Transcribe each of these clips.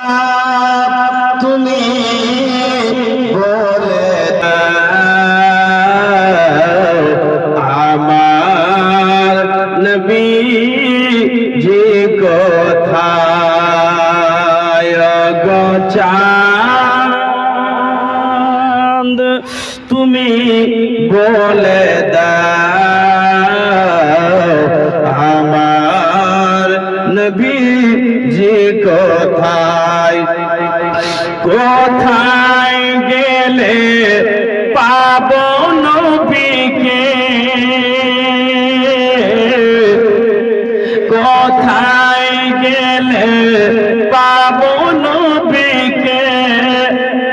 Ah. গেলে পাব নবীকে। কোথায় গেলে পাব নবীকে?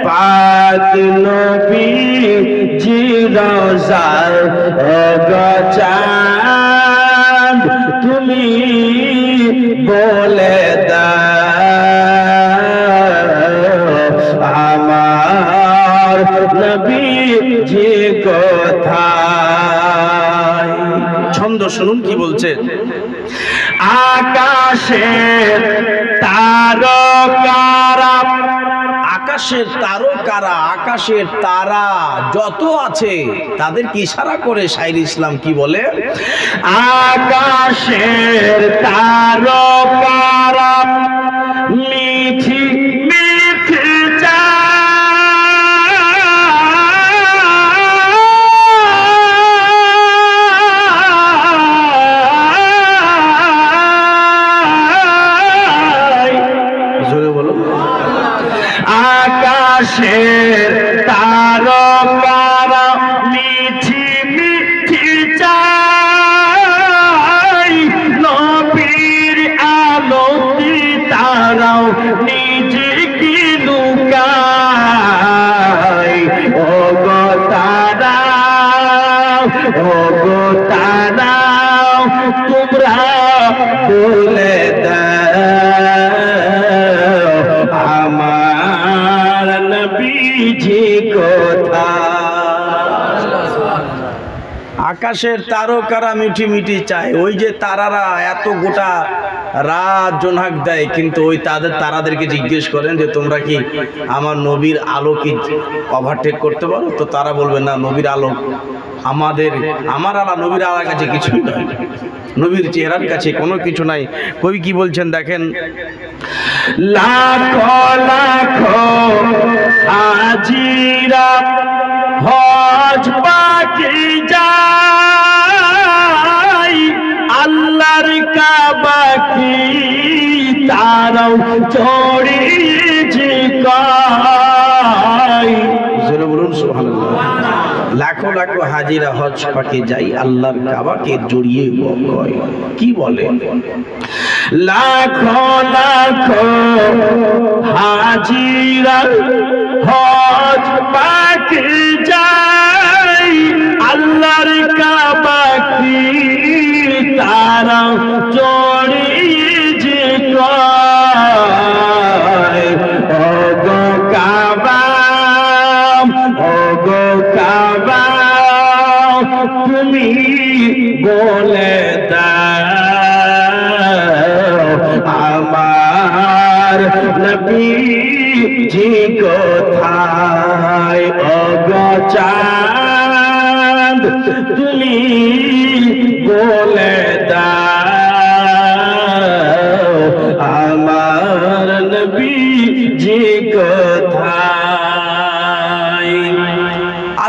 পাত নবী জিরোজার গচান ছন্দ শুনুন কি বলছে? আকাশের তারকারা। আকাশের তারকারা আকাশের তারা যত আছে তাদেরকে ইশারা করে শাইর ইসলাম কি বলে? আকাশের তারকারা মিঠি আকাশের আকাশের তারকারা মিঠি মিঠি চায়। ওই যে তারারা এত গোটা রাত জোনাক দেয়, কিন্তু ওই তাদের তারাদেরকে জিজ্ঞেস করেন যে, তোমরা কি আমার নবীর আলো কি ওভারটেক করতে পারো? তো তারা বলবে, না, নবীর আলো আমাদের, আমার আলা নবীর আলার কাছে কিছুই নয়। নবীর চেহারার কাছে কোনো কিছু নাই। কবি কি বলছেন দেখেন, লাখো লাখো হাজিরা তারাও চড়িয়েছে কাই জোরে বলুন সুবহানাল্লাহ। লাখো লাখো হাজিরা হজ পাকে যাই আল্লাহর কাবাকে জড়িয়ে কয়। কি বলে? লাখো লাখো হাজিরা হজ পাকে যাই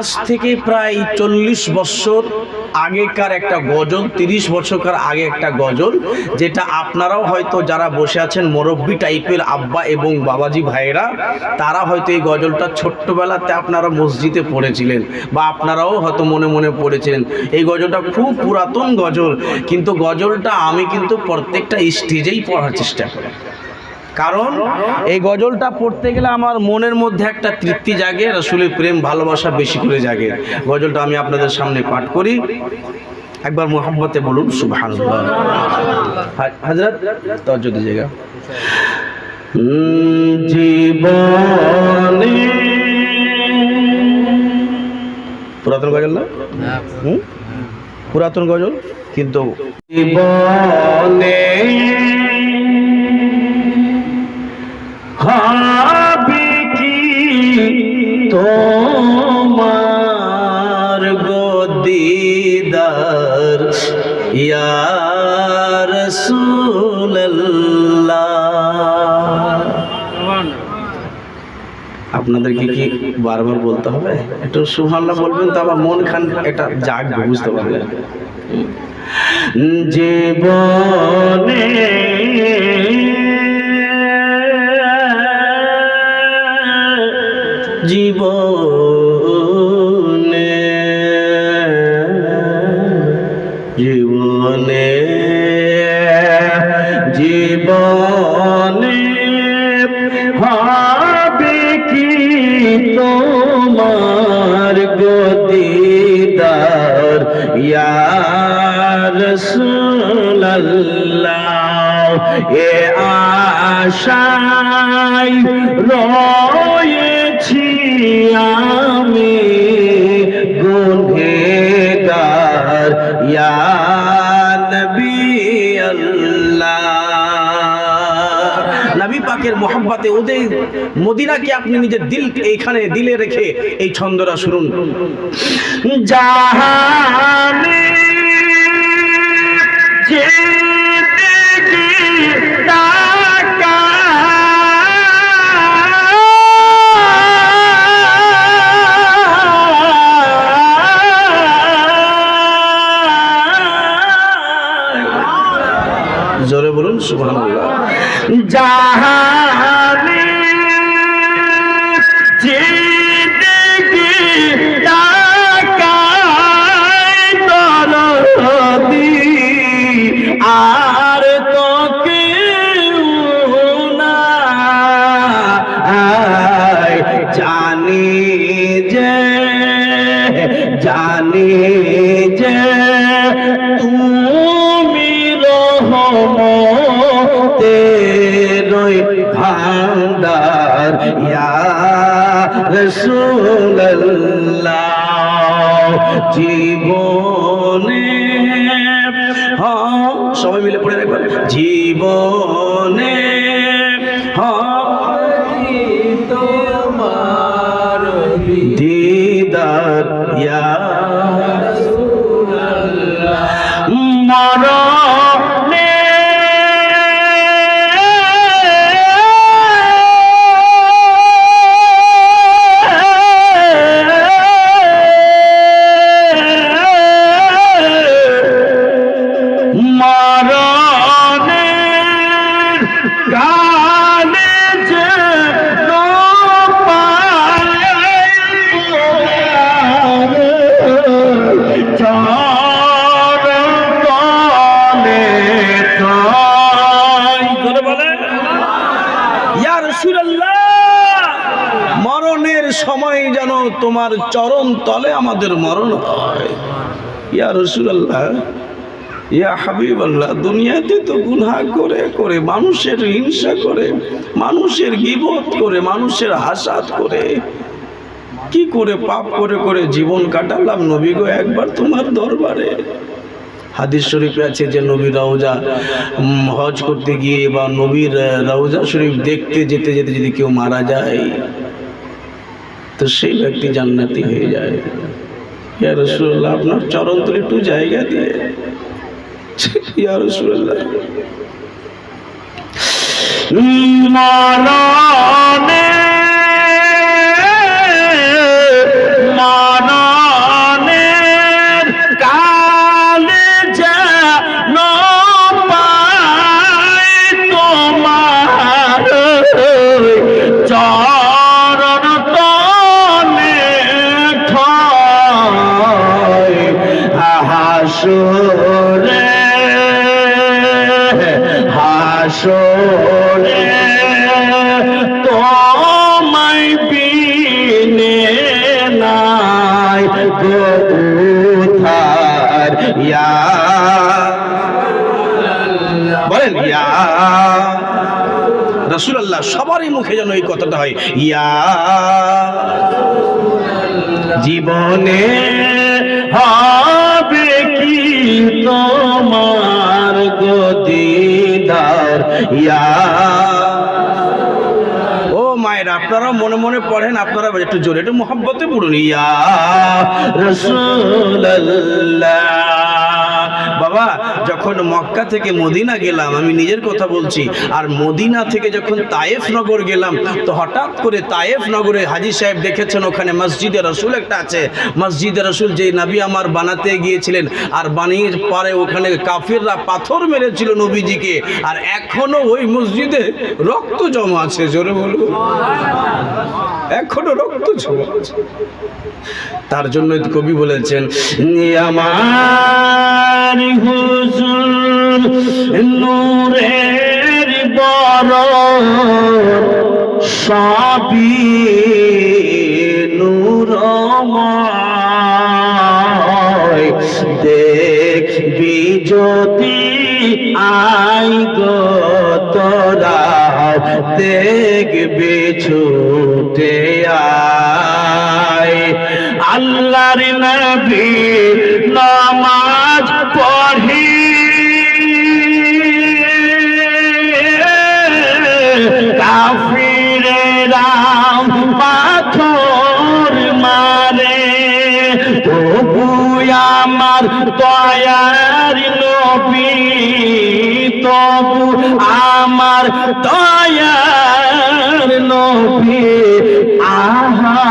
আজ থেকে প্রায় চল্লিশ বছর আগেকার একটা গজল, তিরিশ বছরকার আগে একটা গজল, যেটা আপনারাও হয়তো যারা বসে আছেন মুরব্বী টাইপের আব্বা এবং বাবাজি ভাইয়েরা, তারা হয়তো এই গজলটা ছোট্টবেলাতে আপনারা মসজিদে পড়েছিলেন বা আপনারাও হয়তো মনে মনে পড়েছিলেন। এই গজলটা খুব পুরাতন গজল, কিন্তু গজলটা আমি কিন্তু প্রত্যেকটা স্টেজেই পড়ার চেষ্টা করি। কারণ এই গজলটা পড়তে গেলে আমার মনের মধ্যে একটা তৃপ্তি জাগে, রসুলের প্রেম, ভালোবাসা বেশি করে জাগে। গজলটা আমি আপনাদের সামনে পাঠ করি। একবার মোহাম্মতে বলুন জীবনে পুরাতন গজল না? পুরাতন গজল, কিন্তু হবে কি তোমার গদিদার ইয়া রাসূলুল্লাহ। আপনাদেরকে কি বারবার বলতে হবে? একটু সুবহানাল্লাহ বলবেন তো আমার মন খান, এটা জাগবে, বুঝতে পারবেন জীবনে জীবনে। জীবনে মোহাম্মতে ওদের মদিনাকে আপনি নিজের দিল এইখানে দিলে রেখে এই ছন্দটা শুনুন। জাহানে জোরে বলুন সুবহানাল্লাহ। জাহানে ইয়া জীবনে হ্যাঁ সবাই মিলে পড়ে রাখবেন জীবনে তোমার চরণ তলে আমাদের মরণ হয়। ইয়া রসুল্লাহ ইয়া হাবিব আল্লাহ দুনিয়াতে তো গুনহা করে করে, মানুষের হিংসা করে, মানুষের গিবত করে, মানুষের হাসাত করে। কি করে পাপ করে করে জীবন কাটালাম নবী গো একবার তোমার দরবারে। হাদিস শরীফে আছে যে নবী রওজা হজ করতে গিয়ে বা নবীর রওজা শরীফ দেখতে, যেতে যেতে যদি কেউ মারা যায় তো সেই ব্যক্তি জান্নাতি হয়ে যায়। ইয়া রসুল্লাহ আপনার চরণ একটু জায়গা দিয়ে। ইয়া রসুল্লাহ মরণে রসুল্লাহ সবারই মুখে যেন এই কথাটা হয়, ইয়া জীবনে হবে কি তোমার গদিদার ইয়া মায়ের আপনারাও মনে মনে পড়েন, আপনারা একটু জোরে, একটু মোহাব্বতে পড়ুন, ইয়া রাসূলুল্লাহ। বাবা, যখন মক্কা থেকে মদিনা গেলাম, আমি নিজের কথা বলছি, আর মদিনা থেকে যখন তায়েফ নগর গেলাম, তো হঠাৎ করে তায়েফ নগরে হাজি সাহেব দেখেছেন ওখানে মসজিদে রসুল একটা আছে। মসজিদে রসুল যে নবী আমার বানাতে গিয়েছিলেন, আর বানিয়ে পরে ওখানে কাফিররা পাথর মেরেছিল নবীজিকে, আর এখনও ওই মসজিদে রক্ত জমা আছে, জোরে বলব এখনও রক্ত জমা আছে। তার জন্য কবি বলেছেন আমার সবই নূরময় দেখবি যদি আই তোরা দেখবি ছুটে আয়। আল্লাহর নবী নামাজ পড়ি দয়ার নবী তবু আমার দয়ার নবী আহা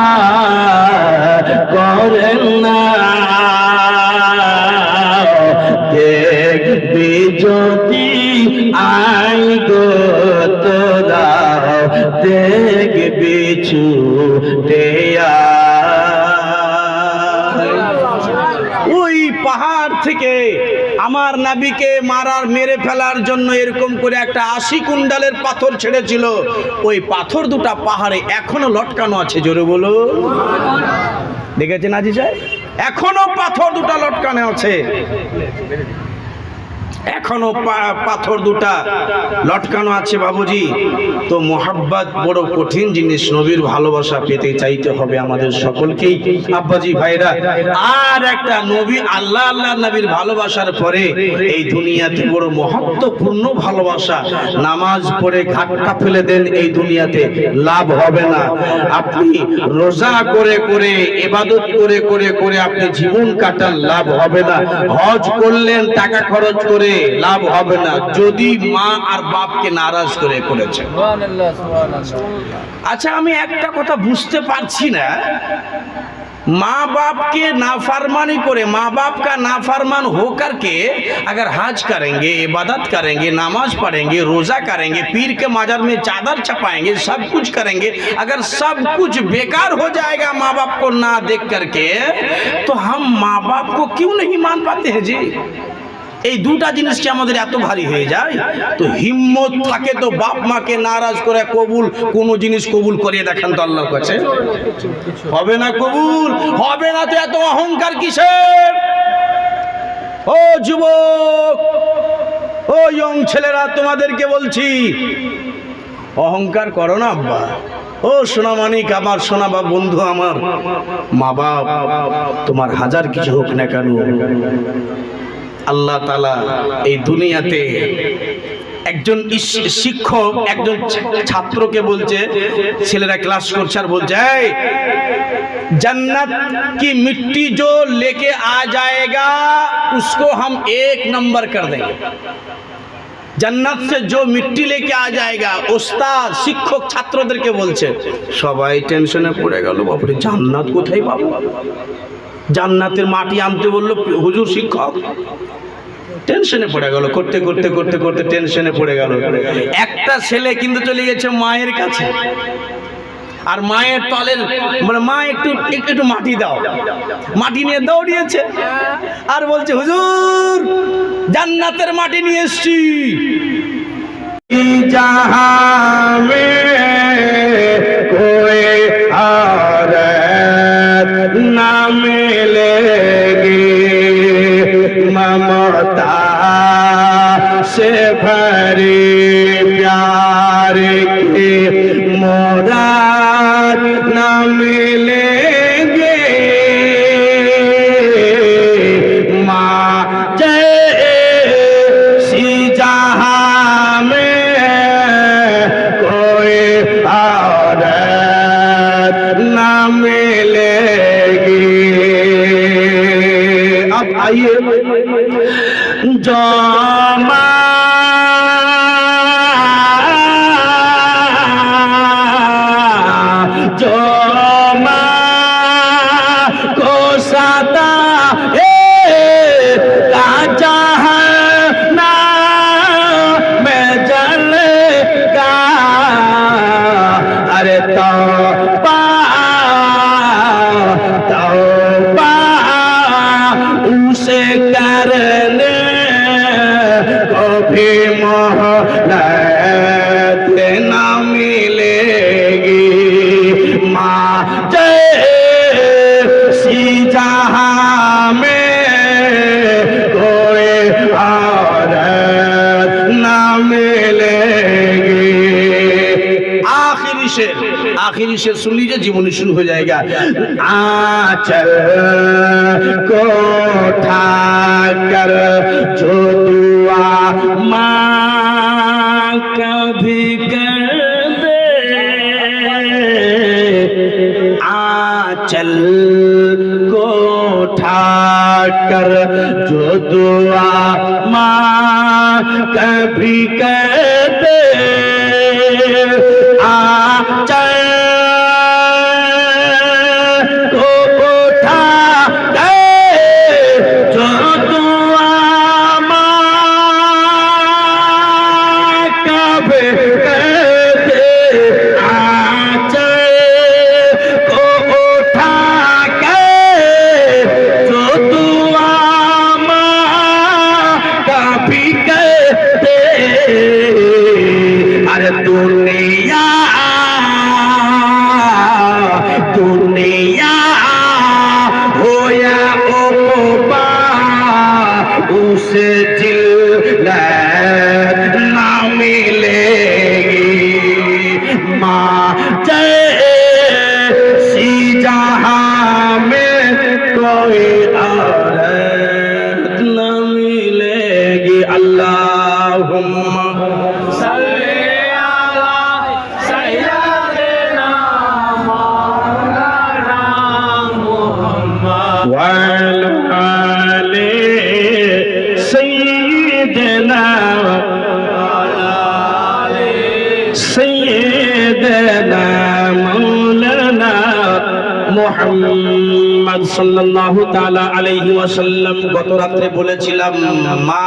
করেন না। দেখবি যদি আই গো তোরা, দেখবি ছুটে ওই থেকে আমার নাবিকে মারার, মেরে ফেলার জন্য এরকম করে একটা আশি কুণ্ডালের পাথর ছেড়েছিল। ওই পাথর দুটা পাহাড়ে এখনও লটকানো আছে, জোরে বলো। দেখেছেন আজি সাহেব এখনও পাথর দুটা লটকানো আছে। এখনও পাথর দুটা লটকানো আছে বাবুজি। তো মোহাব্বত বড় কঠিন জিনিস, নবীর ভালোবাসা পেতে চাইতে হবে আমাদের সকলকেই। আব্বাজি ভাইরা, আর একটা নবী আল্লাহ আল্লাহ নবীর ভালোবাসার পরে এই দুনিয়াতে বড় মহত্বপূর্ণ ভালোবাসা। নামাজ পড়ে ঘাটটা ফেলে দেন এই দুনিয়াতে, লাভ হবে না। আপনি রোজা করে করে এবাদত করে করে করে আপনি জীবন কাটান, লাভ হবে না। হজ করলেন, টাকা খরচ করে লাভ হবে না যদি মা আর বাপকে নারাজ করে করেছেন আচ্ছা আমি একটা কথা বুঝতে পারছি না माँ बाप के नाफरमानी करे माँ बाप का नाफरमान होकर के अगर हज करेंगे इबादत करेंगे नमाज पढ़ेंगे रोज़ा करेंगे पीर के माजार में चादर छपाएंगे सब कुछ करेंगे अगर सब कुछ बेकार हो जाएगा माँ बाप को ना देख करके तो हम माँ बाप को क्यों नहीं मान पाते हैं जी এই দুটা জিনিস কি আমাদের এত ভারী হয়ে যায়? তো হিম্মত থাকে তো বাপ মাকে নারাজ করে কবুল, কোন জিনিস কবুল করিয়ে দেখান তো আল্লাহর কাছে। হবে না কবুল? হবে না তো এত অহংকার কিসের? ও যুবক, ও ইয়ং ছেলেরা, তোমাদেরকে বলছি, অহংকার করো না আব্বা। ও সোনা মানিক, আমার সোনা বা বন্ধু আমার, মা বাপ, তোমার হাজার কিছু হোক না কেন আল্লাহ তালা এই দুনিয়াতে একজন ইস- শিক্ষক একজন ছা- ছাত্রকে বলছে ছেলেরা ক্লাস করছে আর বলছে "এই, जन्नत की मिट्टी जो लेके आ जाएगा उसको हम एक नंबर कर देंगे জান্নাত সে জো মিট্টি লেকে আ জায়গা ওস্তাদ শিক্ষক ছাত্রদেরকে বলছে সবাই টেনশনে পড়ে গেল বাপরে জান্নাত কোথায় পাবো জান্নাতের মাটি আনতে বলল, হুজুর শিক্ষক। টেনশনে পড়ে গেল, করতে করতে করতে করতে টেনশনে পড়ে গেল। একটা ছেলে কিন্তু চলে গেছে মায়ের কাছে। আর মায়ের তলের মানে মা, একটু একটু মাটি দাও। মাটি নিয়ে দৌড়িয়েছে। আর বলছে, হুজুর, জান্নাতের মাটি নিয়ে এসছি। কোয়ে আর से भरे प्यार के मोरा न मिलेंगे। माँ जय सी जहाँ में कोई मिलेगी। अब आइए। জমা প্রেমা চল্লিশ এর চল্লিশে জীবনী শুরু হয়ে যায় আচল কোঠা কর ঝোটুয়া মা কভি কর দে আচল কোঠা কর ঝোটুয়া মা কভি ওয়াসাল্লাম গত রাত্রে বলেছিলাম মা